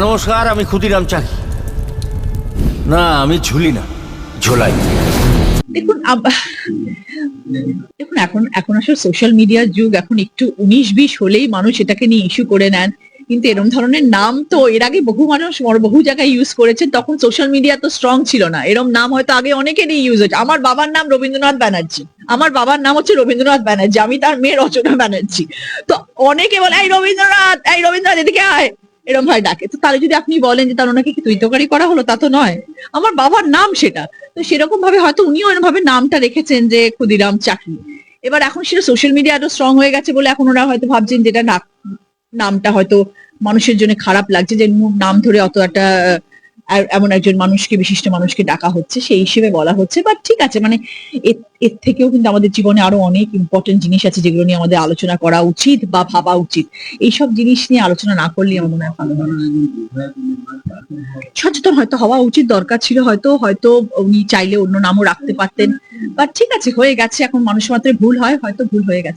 নমস্কার, আমি ক্ষুদিরাম চাকি না, আমি ঝুলি না, ঝোলাই। দেখুন দেখুন, এখন এখন আসলে সোশ্যাল মিডিয়ার যুগ, এখন একটু উনিশ বিশ হলেই মানুষ এটাকে নিয়ে ইস্যু করে নেন। কিন্তু এরকম ধরনের নাম তো এর আগে বহু মানুষ বহু জায়গায় ইউজ করেছেন তখন সোশ্যাল মিডিয়া তো স্ট্রং ছিল না। এরকম নাম হয়তো আগে অনেকেরই ইউজ হয়েছে। আমার বাবার নাম রবীন্দ্রনাথ ব্যানার্জি। আমার বাবার নাম হচ্ছে রবীন্দ্রনাথ ব্যানার্জি, আমি তার মেয়ে রচনা ব্যানার্জি। তো অনেকে বলে, এই রবীন্দ্রনাথ এই রবীন্দ্রনাথ, এদিকে আয়। এরকম ভাই ডাকে। তো তাহলে যদি আপনি বলেন যে তার ওনাকে কি তুইতকারি করা হলো, তা তো নয়। আমার বাবার নাম সেটা। তো সেরকম ভাবে হয়তো উনিও এরকম ভাবে নামটা রেখেছেন যে ক্ষুদিরাম চাকরি। এবার এখন সেটা সোশ্যাল মিডিয়া আরও স্ট্রং হয়ে গেছে বলে এখন ওরা হয়তো ভাবছেন যেটা নামটা হয়তো মানুষের জন্য খারাপ লাগছে যে নাম ধরে অত একটা এমন একজন মানুষকে, বিশিষ্ট মানুষকে ডাকা হচ্ছে, সেই হিসেবে বলা হচ্ছে। বাট ঠিক আছে মানে এর থেকেও কিন্তু আমাদের জীবনে আরও অনেক ইম্পর্টেন্ট জিনিস আছে যেগুলো নিয়ে আমাদের আলোচনা করা উচিত বা ভাবা উচিত। এইসব জিনিস নিয়ে আলোচনা না করলে আমার মনে হয় ভালো সচেতন হয়তো হওয়া উচিত, দরকার ছিল হয়তো হয়তো উনি চাইলে অন্য নামও রাখতে পারতেন। বাট ঠিক আছে, হয়ে গেছে, এখন মানুষ মাত্র ভুল হয়, হয়তো ভুল হয়ে গেছে।